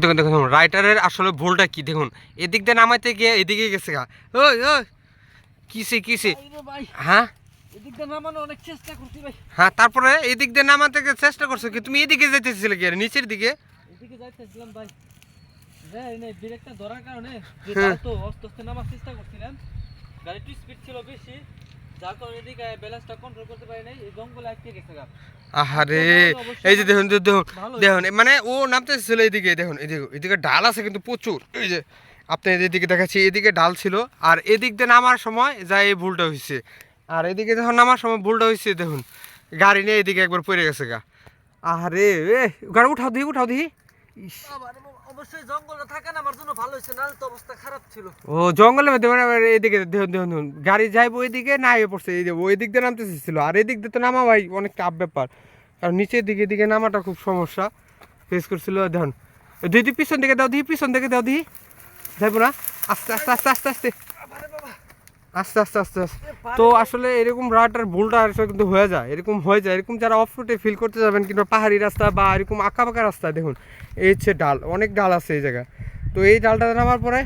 দেখুন দেখুন দেখুন, রাইটারের আসলে ভুলটা কি? দেখুন এদিক দিয়ে নামাইতে গিয়ে এদিকে গেছে গা। ওই ওই কিসে কিসে? ভাই। হ্যাঁ? এদিক দিয়ে নামানো অনেক চেষ্টা করছি ভাই। হ্যাঁ তারপরে এদিক দিয়ে নামাতে গিয়ে চেষ্টা করছ কি? তুমি এদিকে যেতেছিলে কি আর নিচের দিকে? ধরার কারণে হ্যাঁ। তো আস্তে আস্তে নামার চেষ্টা করছিলাম। গাড়িটির স্পিড ছিল বেশি। যার কারণে এদিকে ব্যালেন্সটা কন্ট্রোল করতে পারি নাই এই জঙ্গলে আটকে গেছে গা। আহারে এই যে দেখুন দেখুন দেখুন দেখুন মানে ও নামতেছিল এদিকে দেখুন এদিকে এদিকে ডাল আছে কিন্তু প্রচুর। এই যে আপনি এদিকে দেখাচ্ছি এদিকে ডাল ছিল আর এদিক দিয়ে নামার সময় যা এই ভুলটা হয়েছে আর এদিকে যখন নামার সময় ভুলটা হয়েছে দেখুন গাড়ি নিয়ে এদিকে একবার পড়ে গেছে গা। আহারে এ গাড়ি উঠাও দিই উঠাও দিই অবশ্যই জঙ্গলে থাকা আমার জন্য ভালো হয়েছে নাহলে তো অবস্থা খারাপ ছিল। ও জঙ্গলের মধ্যে মানে এদিকে দেখুন গাড়ি যাইবো ওইদিকে না এ পড়ছে এই ওই দিক দিয়ে নামতে আর এদিক দিয়ে তো নামা ভাই অনেক টাফ ব্যাপার। কারণ নিচের দিকে দিকে নামাটা খুব সমস্যা। ফেস করছিল দেখুন। পিছন দিকে দাও দিই পিছন দিকে দাও দিই যাইবো না? আস্তে আস্তে আস্তে আস্তে আস্তে। আস্তে আস্তে আস্তে আস্তে। তো আসলে এরকম রাট আর ভুলটা আসলে কিন্তু হয়ে যায় এরকম হয়ে যায় এরকম যারা অফ রুটে ফিল করতে যাবেন কিংবা পাহাড়ি রাস্তা বা এরকম আঁকা বাঁকা রাস্তা দেখুন এই হচ্ছে ডাল অনেক ডাল আছে এই জায়গায়। তো এই ডালটা নামার পরে